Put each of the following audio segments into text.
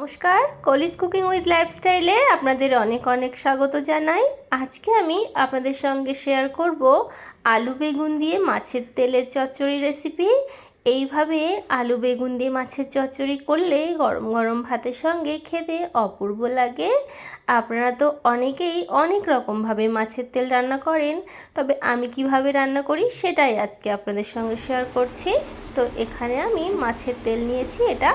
নমস্কার কলিজ cooking with লাইফস্টাইলে আপনাদের অনেক অনেক স্বাগত জানাই। আজকে আমি আপনাদের সঙ্গে শেয়ার করব আলু বেগুন দিয়ে মাছের তেলের চচ্চড়ি রেসিপি এইভাবে আলু, বেগুন দিয়ে মাছের চচ্চড়ি করলে গরম গরম ভাতের সঙ্গে খেতে অপূর্ব লাগে। আপনারা তো অনেকেই অনেক রকমভাবে মাছের তেল রান্না করেন, তবে আমি কীভাবে রান্না করি সেটাই আজকে আপনাদের সঙ্গে শেয়ার করছি। তো এখানে আমি মাছের তেল নিয়েছি, এটা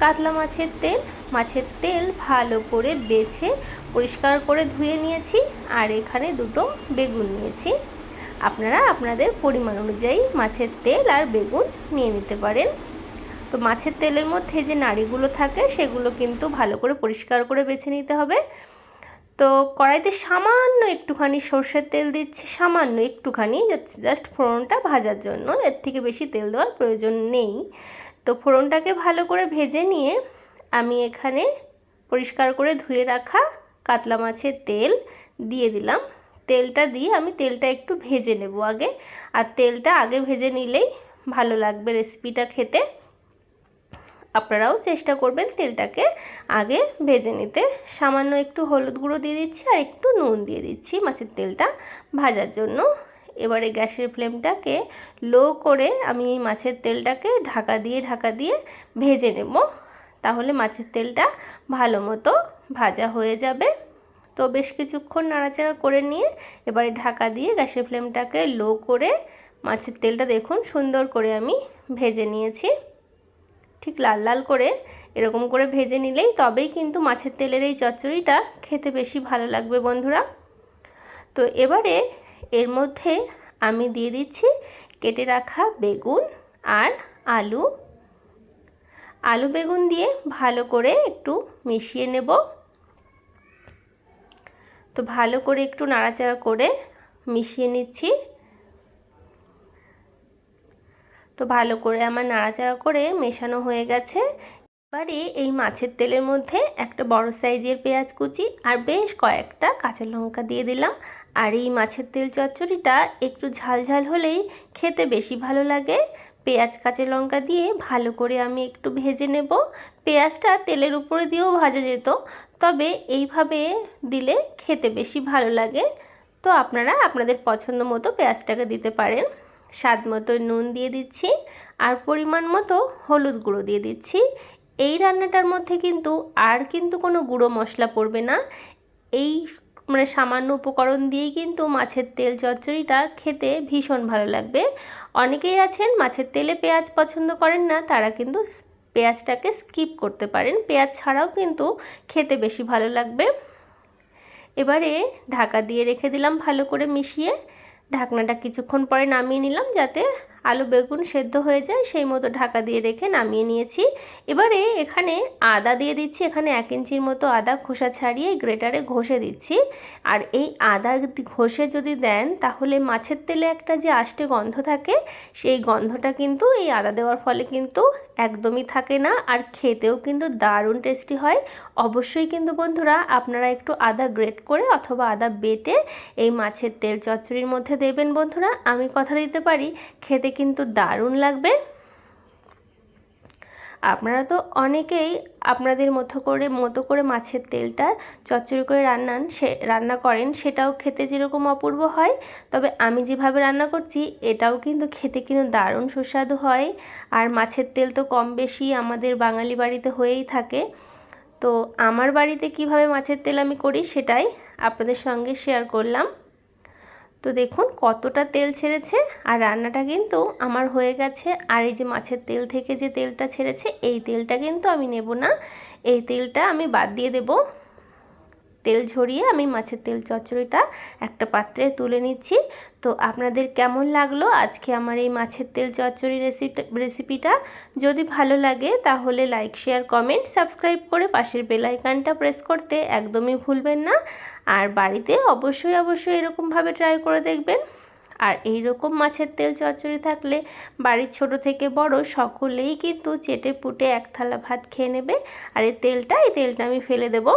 কাতলা মাছের তেল। মাছের তেল ভালো করে বেছে, পরিষ্কার করে ধুয়ে নিয়েছি, আর এখানে দুটো বেগুন নিয়েছি। আপনারা আপনাদের পরিমাণ অনুযায়ী মাছের তেল আর বেগুন নিয়ে নিতে পারেন। তো মাছের তেলের মধ্যে যে নাড়িগুলো থাকে, সেগুলো কিন্তু ভালো করে পরিষ্কার করে বেছে নিতে হবে। তো কড়াইতে সামান্য একটুখানি সর্ষের তেল দিচ্ছি, সামান্য একটুখানি জাস্ট ফোড়নটা ভাজার জন্য। এর থেকে বেশি তেল দেওয়ার প্রয়োজন নেই। তো ফোড়নটাকে ভালো করে ভেজে নিয়ে আমি এখানে পরিষ্কার করে ধুয়ে রাখা কাতলা মাছের তেল দিয়ে দিলাম। তেলটা দিয়ে আমি তেলটা একটু ভেজে নেব আগে। আর তেলটা আগে ভেজে নিলেই ভালো লাগবে রেসিপিটা খেতে। আপনারাও চেষ্টা করবেন তেলটাকে আগে ভেজে নিতে। সামান্য একটু হলুদ গুঁড়ো দিয়ে দিচ্ছি আর একটু নুন দিয়ে দিচ্ছি মাছের তেলটা ভাজার জন্য। এবারে গ্যাসের ফ্লেমটাকে লো করে আমি এই মাছের তেলটাকে ঢাকা দিয়ে ঢাকা দিয়ে ভেজে নেব। তাহলে মাছের তেলটা ভালো মতো ভাজা হয়ে যাবে। তো বেশ কিছুক্ষণ নাড়াচাড়া করে নিয়ে এবারে ঢাকা দিয়ে গ্যাসের ফ্লেমটাকে লো করে মাছের তেলটা দেখুন, সুন্দর করে আমি ভেজে নিয়েছি। ঠিক লাল লাল করে এরকম করে ভেজে নিলেই তবেই কিন্তু মাছের তেলের এই চচ্চড়িটা খেতে বেশি ভালো লাগবে বন্ধুরা। তো এবারে এর মধ্যে আমি দিয়ে দিচ্ছি কেটে রাখা বেগুন আর আলু। আলু বেগুন দিয়ে ভালো করে একটু মিশিয়ে নেব। তো ভালো করে একটু নাড়াচাড়া করে মিশিয়ে নিচ্ছি। তো ভালো করে আমার নাড়াচাড়া করে মেশানো হয়ে গেছে। এবারে এই মাছের তেলের মধ্যে একটা বড় সাইজের পেঁয়াজ কুচি আর বেশ কয়েকটা কাঁচা লঙ্কা দিয়ে দিলাম। আর এই মাছের তেল চচ্চড়িটা একটু ঝাল ঝাল হলেই খেতে বেশি ভালো লাগে। পেঁয়াজ, কাঁচা লঙ্কা দিয়ে ভালো করে আমি একটু ভেজে নেব। পেঁয়াজটা তেলের উপরে দিয়েও ভাজা যেত তবে এইভাবে দিলে খেতে বেশি ভালো লাগে। তো আপনারা আপনাদের পছন্দ মতো পেঁয়াজটাকে দিতে পারেন। স্বাদ মতো নুন দিয়ে দিচ্ছি আর পরিমাণ মতো হলুদ গুঁড়ো দিয়ে দিচ্ছি। এই রান্নাটার মধ্যে কিন্তু আর কিন্তু কোনো গুঁড়ো মশলা পড়বে না। এই মানে সামান্য উপকরণ দিয়েই কিন্তু মাছের তেল চচ্চড়িটা খেতে ভীষণ ভালো লাগবে। অনেকেই আছেন মাছের তেলে পেঁয়াজ পছন্দ করেন না, তারা কিন্তু পেঁয়াজটাকে স্কিপ করতে পারেন। পেঁয়াজ ছাড়াও কিন্তু খেতে বেশি ভালো লাগবে। এবারে ঢাকা দিয়ে রেখে দিলাম ভালো করে মিশিয়ে। ঢাকনাটা কিছুক্ষণ পরে নামিয়ে নিলাম যাতে আলু, বেগুন সেদ্ধ হয়ে যায়, সেই মতো ঢাকা দিয়ে রেখে নামিয়ে নিয়েছি। এবারে এখানে আদা দিয়ে দিচ্ছি, এখানে এক ইঞ্চির মতো আদা খোসা ছাড়িয়ে গ্রেটারে ঘষে দিচ্ছি। আর এই আদা ঘষে যদি দেন, তাহলে মাছের তেলে একটা যে আষ্টে গন্ধ থাকে, সেই গন্ধটা কিন্তু এই আদা দেওয়ার ফলে কিন্তু একদমই থাকে না। আর খেতেও কিন্তু দারুণ টেস্টি হয়। অবশ্যই কিন্তু বন্ধুরা, আপনারা একটু আদা গ্রেট করে অথবা আদা বেটে এই মাছের তেল চচ্চড়ির মধ্যে দেবেন বন্ধুরা। আমি কথা দিতে পারি, খেতে কিন্তু দারুণ লাগবে। আপনারা তো অনেকেই আপনাদের মতো করে মতো করে মাছের তেলটা চচ্চড়ি করে রান্নান, সে, রান্না করেন, সেটাও খেতে যেরকম অপূর্ব হয়। তবে আমি যেভাবে রান্না করছি, এটাও কিন্তু খেতে কিন্তু দারুণ সুস্বাদু হয়। আর মাছের তেল তো কম বেশি আমাদের বাঙালি বাড়িতে হয়েই থাকে। তো আমার বাড়িতে কীভাবে মাছের তেল আমি করি, সেটাই আপনাদের সঙ্গে শেয়ার করলাম। তো দেখুন কতটা তেল ছেড়েছে আর রান্নাটা কিন্তু আমার হয়ে গেছে। আর এই যে মাছের তেল থেকে যে তেলটা ছেড়েছে, এই তেলটা কিন্তু আমি নেব না। এই তেলটা আমি বাদ দিয়ে দেব। তেল ঝরিয়ে আমি মাছের তেল চচ্চড়িটা একটা পাত্রে তুলে নিচ্ছি। তো আপনাদের কেমন লাগল আজকে আমার এই মাছের তেল চচ্চড়ি রেসিপিটা রেসিপিটা? যদি ভালো লাগে তাহলে লাইক, শেয়ার, কমেন্ট, সাবস্ক্রাইব করে পাশের বেলাইকানটা প্রেস করতে একদমই ভুলবেন না। আর বাড়িতে অবশ্যই অবশ্যই এরকমভাবে ট্রাই করে দেখবেন। আর এই রকম মাছের তেল চচ্চড়ি থাকলে বাড়ির ছোট থেকে বড় সকলেই কিন্তু চেটে পুটে এক থালা ভাত খেয়ে নেবে। আর এই তেলটা এই তেলটা আমি ফেলে দেবো।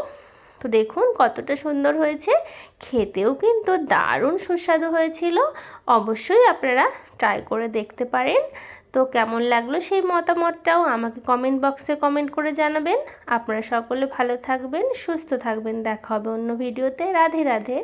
তো দেখুন কতটা সুন্দর হয়েছে। খেতেও কিন্তু দারুণ সুস্বাদু হয়েছিল। অবশ্যই আপনারা ট্রাই করে দেখতে পারেন। তো কেমন লাগল সেই মতামতটাও আমাকে কমেন্ট বক্সে কমেন্ট করে জানাবেন। আপনারা সকলে ভালো থাকবেন, সুস্থ থাকবেন। দেখা হবে অন্য ভিডিওতে রাধে রাধে।